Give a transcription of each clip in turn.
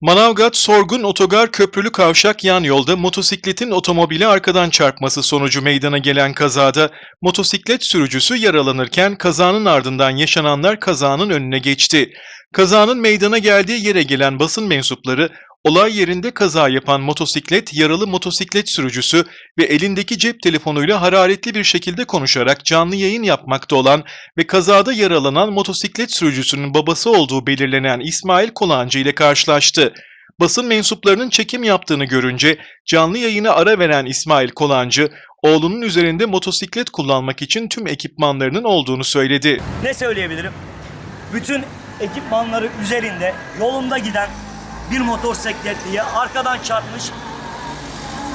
Manavgat Sorgun Otogar Köprülü Kavşak yan yolda motosikletin otomobili arkadan çarpması sonucu meydana gelen kazada motosiklet sürücüsü yaralanırken kazanın ardından yaşananlar kazanın önüne geçti. Kazanın meydana geldiği yere gelen basın mensupları olay yerinde kaza yapan motosiklet, yaralı motosiklet sürücüsü ve elindeki cep telefonuyla hararetli bir şekilde konuşarak canlı yayın yapmakta olan ve kazada yaralanan motosiklet sürücüsünün babası olduğu belirlenen İsmail Kolancı ile karşılaştı. Basın mensuplarının çekim yaptığını görünce canlı yayına ara veren İsmail Kolancı, oğlunun üzerinde motosiklet kullanmak için tüm ekipmanlarının olduğunu söyledi. Ne söyleyebilirim? Bütün ekipmanları üzerinde yolunda giden bir motosikletliye arkadan çarpmış.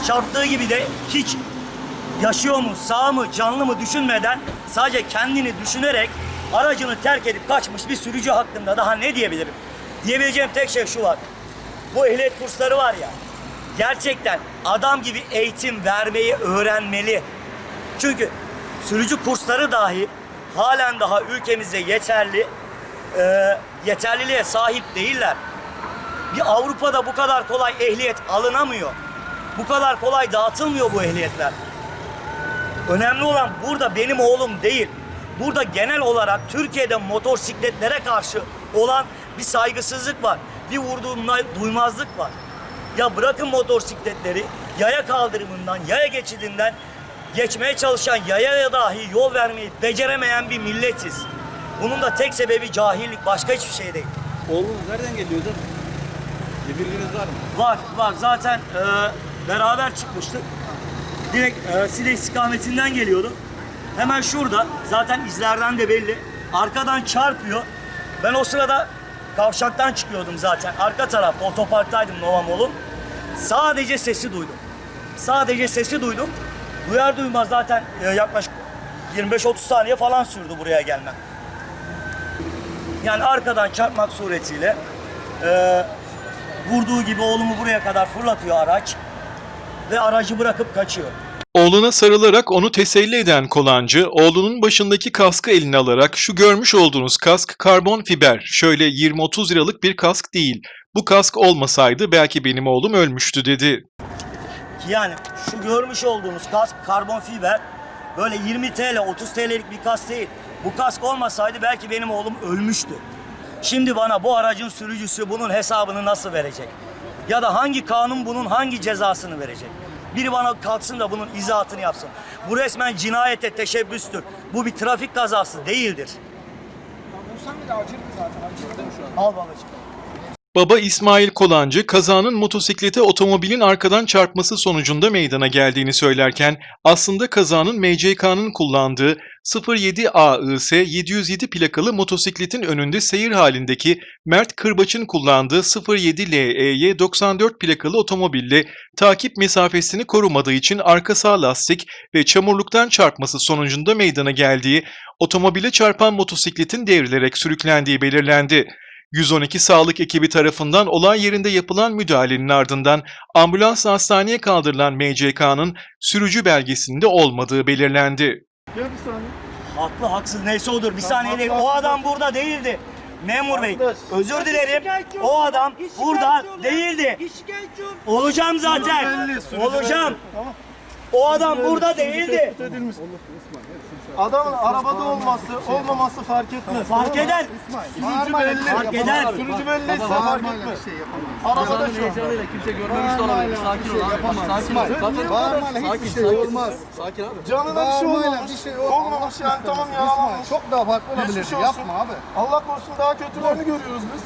Çarptığı gibi de hiç yaşıyor mu, sağ mı, canlı mı düşünmeden sadece kendini düşünerek aracını terk edip kaçmış bir sürücü hakkında daha ne diyebilirim? Diyebileceğim tek şey şu var. Bu ehliyet kursları var ya gerçekten adam gibi eğitim vermeyi öğrenmeli. Çünkü sürücü kursları dahi halen daha ülkemizde yeterli e, yeterliliğe sahip değiller. Bir Avrupa'da bu kadar kolay ehliyet alınamıyor. Bu kadar kolay dağıtılmıyor bu ehliyetler. Önemli olan burada benim oğlum değil. Burada genel olarak Türkiye'de motosikletlere karşı olan bir saygısızlık var. Bir vurduğumda duymazlık var. Ya bırakın motosikletleri yaya kaldırımından, yaya geçidinden geçmeye çalışan yayaya dahi yol vermeyi beceremeyen bir milletiz. Bunun da tek sebebi cahillik, başka hiçbir şey değil. Oğlunuz nereden geliyordu? Bir bilginiz var mı? Var, var. Zaten e, beraber çıkmıştık. Direkt e, Sile istikametinden geliyordu. Hemen şurada, zaten izlerden de belli. Arkadan çarpıyor. Ben o sırada kavşaktan çıkıyordum zaten. Arka tarafta, otoparktaydım Nova Mall'un. Sadece sesi duydum. Sadece sesi duydum. Duyar duymaz zaten e, yaklaşık 25-30 saniye falan sürdü buraya gelmem. Yani arkadan çarpmak suretiyle e, vurduğu gibi oğlumu buraya kadar fırlatıyor araç ve aracı bırakıp kaçıyor. Oğluna sarılarak onu teselli eden Kolancı, oğlunun başındaki kaskı eline alarak şu görmüş olduğunuz kask karbon fiber, şöyle 20-30 liralık bir kask değil. Bu kask olmasaydı belki benim oğlum ölmüştü dedi. Yani şu görmüş olduğunuz kask karbon fiber böyle 20 TL 30 TL'lik bir kask değil. Bu kask olmasaydı belki benim oğlum ölmüştü. Şimdi bana bu aracın sürücüsü bunun hesabını nasıl verecek? Ya da hangi kanun bunun hangi cezasını verecek? Biri bana kalksın da bunun izahatını yapsın. Bu resmen cinayete teşebbüstür. Bu bir trafik kazası değildir. Zaten? Şu an? Al babacığım. Baba İsmail Kolancı kazanın motosiklete otomobilin arkadan çarpması sonucunda meydana geldiğini söylerken aslında kazanın MCK'nın kullandığı 07 AIS 707 plakalı motosikletin önünde seyir halindeki Mert Kırbaç'ın kullandığı 07 LEY 94 plakalı otomobille takip mesafesini korumadığı için arka sağ lastik ve çamurluktan çarpması sonucunda meydana geldiği otomobile çarpan motosikletin devrilerek sürüklendiği belirlendi. 112 sağlık ekibi tarafından olay yerinde yapılan müdahalenin ardından ambulansla hastaneye kaldırılan MCK'nın sürücü belgesinde olmadığı belirlendi. Gel bir saniye. Haklı haksız neyse odur. Bir Tamam, saniye değil. haklı, O adam burada değildi. Memur bey özür dilerim. O adam burada değildi. Olacağım zaten. Olacağım. Tamam. O adam burada değildi. Adamın arabada olması, olmaması fark etmez. Fark eder. Sürücü belli. Fark eder. Sürücü belliyse fark etmez. Arabada şu an. heyecanıyla kimse görmemiş de olabilir. Sakin ol abi. Sakin ol. Zaten Bağırmayla hiçbir şey olmaz. Sakin abi. Canına bir şey olmamış. Bir şey olmamış yani tamam yaralanmış. Çok daha farklı olsun. Yapma abi. Allah korusun daha kötülerini görüyoruz biz.